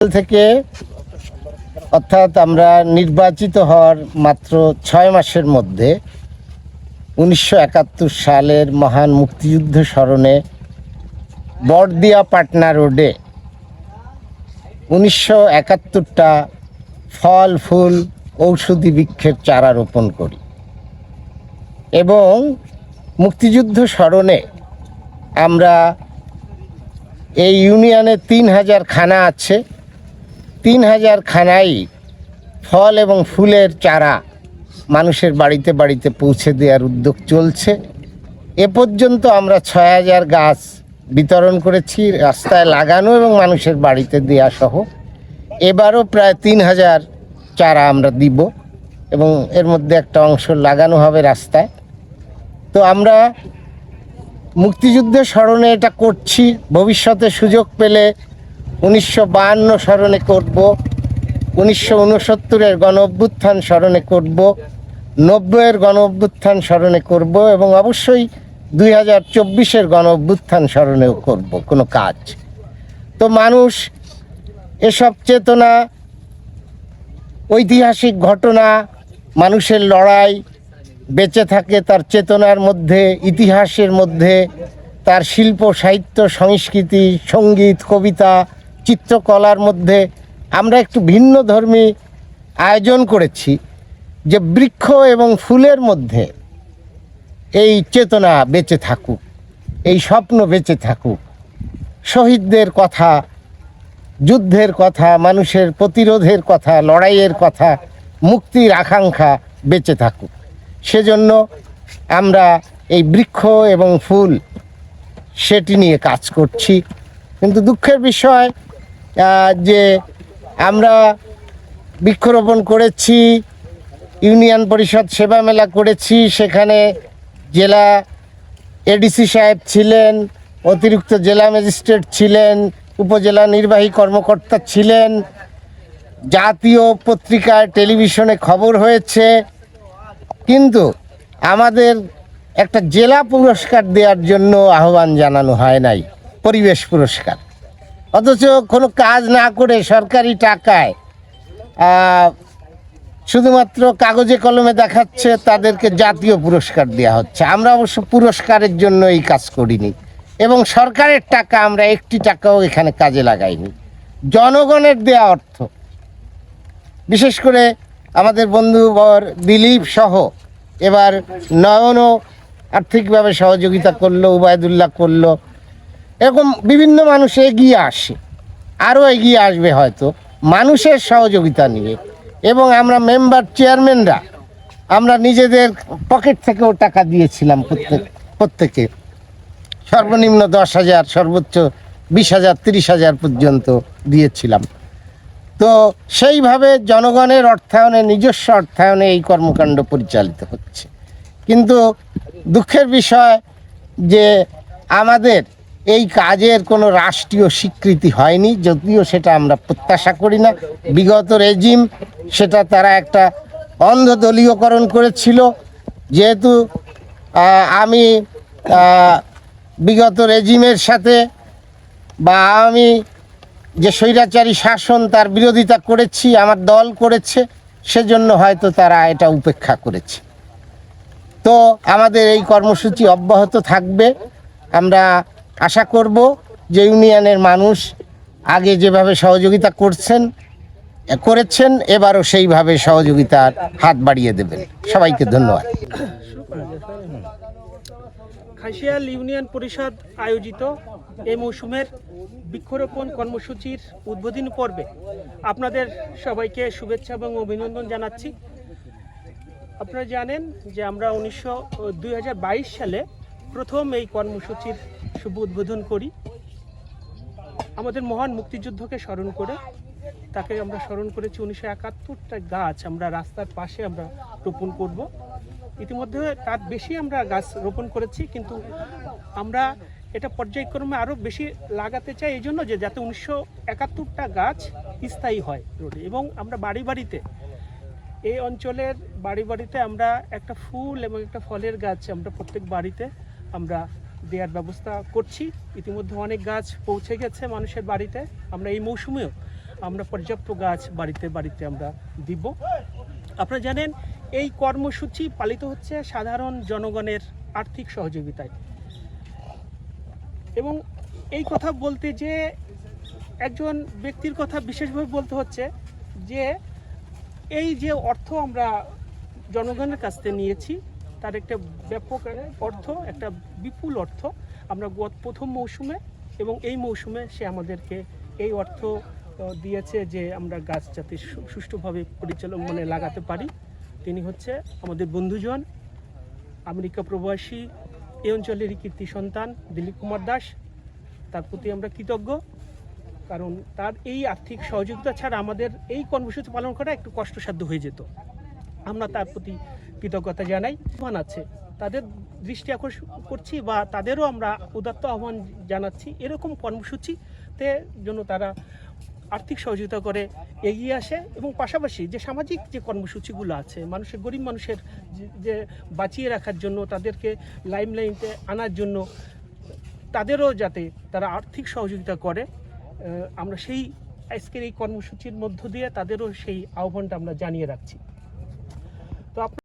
থেকে, অর্থাৎ আমরা নির্বাচিত হওয়ার মাত্র ছয় মাসের মধ্যে উনিশশো একাত্তর সালের মহান মুক্তিযুদ্ধ স্মরণে বড়দিয়া পাটনা রোডে উনিশশো একাত্তরটা ফল, ফুল, ঔষধি বৃক্ষের চারা রোপণ করি। এবং মুক্তিযুদ্ধ স্মরণে আমরা এই ইউনিয়নে তিন হাজার খানা আছে। তিন হাজার খানাই ফল এবং ফুলের চারা মানুষের বাড়িতে বাড়িতে পৌঁছে দেওয়ার উদ্যোগ চলছে। এ পর্যন্ত আমরা ছয় হাজার গাছ বিতরণ করেছি, রাস্তায় লাগানো এবং মানুষের বাড়িতে দেওয়া সহ। এবারও প্রায় তিন হাজার চারা আমরা দিব এবং এর মধ্যে একটা অংশ লাগানো হবে রাস্তায়। তো আমরা মুক্তিযুদ্ধের স্মরণে এটা করছি, ভবিষ্যতে সুযোগ পেলে উনিশশো বাহান্ন স্মরণে করব, উনিশশো উনসত্তরের গণ অভ্যুত্থান স্মরণে করব, নব্বইয়ের গণ অভ্যুত্থান স্মরণে করব এবং অবশ্যই দুই হাজার চব্বিশের গণ অভ্যুত্থান স্মরণেও করব, কোনো কাজ। তো মানুষ, এসব চেতনা, ঐতিহাসিক ঘটনা, মানুষের লড়াই, বেঁচে থাকে তার চেতনার মধ্যে, ইতিহাসের মধ্যে, তার শিল্প, সাহিত্য, সংস্কৃতি, সংগীত, কবিতা চিত্রকলার মধ্যে আমরা একটু ভিন্ন ধর্মী আয়োজন করেছি, যে বৃক্ষ এবং ফুলের মধ্যে এই চেতনা বেঁচে থাকুক, এই স্বপ্ন বেঁচে থাকুক। শহীদদের কথা, যুদ্ধের কথা, মানুষের প্রতিরোধের কথা, লড়াইয়ের কথা, মুক্তির আকাঙ্ক্ষা বেঁচে থাকুক। সেজন্য আমরা এই বৃক্ষ এবং ফুল, সেটি নিয়ে কাজ করছি। কিন্তু দুঃখের বিষয় যে আমরা বৃক্ষরোপণ করেছি, ইউনিয়ন পরিষদ সেবা মেলা করেছি, সেখানে জেলা এডিসি সাহেব ছিলেন, অতিরিক্ত জেলা ম্যাজিস্ট্রেট ছিলেন, উপজেলা নির্বাহী কর্মকর্তা ছিলেন, জাতীয় পত্রিকায়, টেলিভিশনে খবর হয়েছে। কিন্তু আমাদের একটা জেলা পুরস্কার দেওয়ার জন্য আহ্বান জানানো হয় নাই, পরিবেশ পুরস্কার। অথচ কোনো কাজ না করে সরকারি টাকায় শুধুমাত্র কাগজে কলমে দেখাচ্ছে তাদেরকে জাতীয় পুরস্কার দেওয়া হচ্ছে। আমরা অবশ্য পুরস্কারের জন্য এই কাজ করিনি এবং সরকারের টাকা আমরা একটি টাকাও এখানে কাজে লাগাইনি। জনগণের দেয়া অর্থ। বিশেষ করে আমাদের বন্ধু বর দিলীপ সহ এবার নয়নও আর্থিকভাবে সহযোগিতা করল, উবায়দুল্লাহ করল এরকম বিভিন্ন মানুষ এগিয়ে আসে। আরও এগিয়ে আসবে হয়তো। মানুষের সহযোগিতা নিয়ে। এবং আমরা মেম্বার চেয়ারম্যানরা আমরা নিজেদের পকেট থেকেও টাকা দিয়েছিলাম প্রত্যেক, প্রত্যেকে। সর্বনিম্ন দশ হাজার, সর্বোচ্চ বিশ হাজার, তিরিশ হাজার পর্যন্ত দিয়েছিলাম। তো সেইভাবে জনগণের অর্থায়নে, নিজস্ব অর্থায়নে এই কর্মকাণ্ড পরিচালিত হচ্ছে। কিন্তু দুঃখের বিষয় যে আমাদের এই কাজের কোনো রাষ্ট্রীয় স্বীকৃতি হয়নি, যদিও সেটা আমরা প্রত্যাশা করি না। বিগত রেজিম সেটা তারা একটা অন্ধদলীয়করণ করেছিল। যেহেতু আমি বিগত রেজিমের সাথে বা আমি যে স্বৈরাচারী শাসন তার বিরোধিতা করেছি, আমার দল করেছে, সেজন্য হয়তো তারা এটা উপেক্ষা করেছে। তো আমাদের এই কর্মসূচি অব্যাহত থাকবে। আমরা আশা করব যে ইউনিয়নের মানুষ আগে যেভাবে সহযোগিতা করছেন, করেছেন, এবারও সেইভাবে সহযোগিতার হাত বাড়িয়ে দেবেন। সবাইকে ধন্যবাদ। খাসিয়াল ইউনিয়ন পরিষদ আয়োজিত এই মৌসুমের বৃক্ষরোপণ কর্মসূচির উদ্বোধনী পর্বে আপনাদের সবাইকে শুভেচ্ছা এবং অভিনন্দন জানাচ্ছি। আপনারা জানেন যে আমরা উনিশশো, দুই সালে প্রথম এই কর্মসূচির শুভ উদ্বোধন করি। আমাদের মহান মুক্তিযুদ্ধকে স্মরণ করে, তাকে আমরা স্মরণ করেছি উনিশশো একাত্তরটা গাছ আমরা রাস্তার পাশে আমরা রোপণ করব। ইতিমধ্যে তার বেশি আমরা গাছ রোপণ করেছি, কিন্তু আমরা এটা পর্যায়ক্রমে আরও বেশি লাগাতে চাই এই জন্য যে যাতে উনিশশো একাত্তরটা গাছ স্থায়ী হয় রোডে। এবং আমরা বাড়ি বাড়িতে, এই অঞ্চলের বাড়ি বাড়িতে আমরা একটা ফুল এবং একটা ফলের গাছ আমরা প্রত্যেক বাড়িতে আমরা দেওয়ার ব্যবস্থা করছি। ইতিমধ্যে অনেক গাছ পৌঁছে গেছে মানুষের বাড়িতে। আমরা এই মৌসুমেও আমরা পর্যাপ্ত গাছ বাড়িতে বাড়িতে আমরা দিব। আপনারা জানেন, এই কর্মসূচি পালিত হচ্ছে সাধারণ জনগণের আর্থিক সহযোগিতায়। এবং এই কথা বলতে যে একজন ব্যক্তির কথা বিশেষভাবে বলতে হচ্ছে যে, এই যে অর্থ আমরা জনগণের কাছ থেকে নিয়েছি তার একটা ব্যাপক অর্থ, একটা বিপুল অর্থ আমরা গত প্রথম মৌসুমে এবং এই মৌসুমে সে আমাদেরকে এই অর্থ দিয়েছে যে আমরা গাছ যাতে সুষ্ঠুভাবে পরিচালনা মানে লাগাতে পারি। তিনি হচ্ছে আমাদের বন্ধুজন, আমেরিকা প্রবাসী, এই অঞ্চলেরই কীর্তি সন্তান দিলীপ কুমার দাস। তার প্রতি আমরা কৃতজ্ঞ, কারণ তার এই আর্থিক সহযোগিতা ছাড়া আমাদের এই কর্মসূচি পালন করা একটু কষ্টসাধ্য হয়ে যেত। আমরা তার প্রতি কৃতজ্ঞতা জানাই, আহ্বান আছে। তাদের দৃষ্টি আকর্ষণ করছি বা তাদেরও আমরা উদাত্ত আহ্বান জানাচ্ছি। এরকম কর্মসূচিতে জন্য তারা আর্থিক সহযোগিতা করে এগিয়ে আসে এবং পাশাপাশি যে সামাজিক যে কর্মসূচিগুলো আছে, মানুষের, গরিব মানুষের যে- বাঁচিয়ে রাখার জন্য, তাদেরকে লাইমলাইনতে আনার জন্য, তাদেরও যাতে তারা আর্থিক সহযোগিতা করে আমরা সেই আজকের এই কর্মসূচির মধ্য দিয়ে তাদেরও সেই আহ্বানটা আমরা জানিয়ে রাখছি। তো আপনার